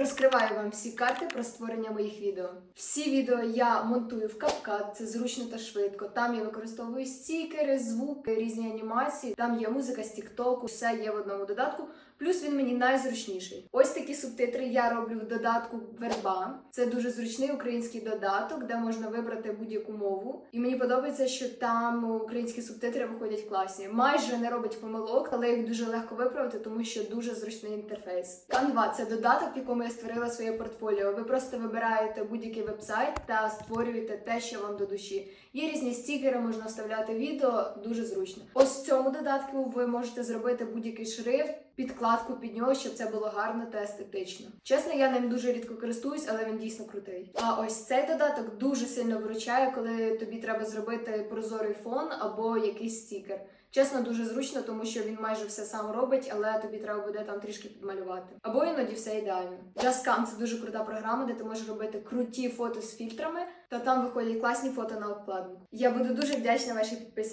Розкриваю вам всі карти про створення моїх відео. Всі відео я монтую в CapCut, це зручно та швидко. Там я використовую стікери, звуки, різні анімації. Там є музика з TikTok, все є в одному додатку. Плюс він мені найзручніший. Ось такі субтитри я роблю в додатку Верба. Це дуже зручний український додаток, де можна вибрати будь-яку мову. І мені подобається, що там українські субтитри виходять класні. Майже не робить помилок, але їх дуже легко виправити, тому що дуже зручний інтерфейс. Canva – це додаток, в якому я створила своє портфоліо. Ви просто вибираєте будь-який вебсайт та створюєте те, що вам до душі. Є різні стікери, можна вставляти відео, дуже зручно. Ось в цьому додатку ви можете зробити будь-який шрифт, підкладку під нього, щоб це було гарно та естетично. Чесно, я ним дуже рідко користуюсь, але він дійсно крутий. А ось цей додаток дуже сильно виручає, коли тобі треба зробити прозорий фон або якийсь стікер. Чесно, дуже зручно, тому що він майже все сам робить, але тобі треба буде там трішки підмалювати. Або іноді все ідеально. Jazzcam – це дуже крута програма, де ти можеш робити круті фото з фільтрами, та там виходять класні фото на обкладинку. Я буду дуже вдячна вашій підписці.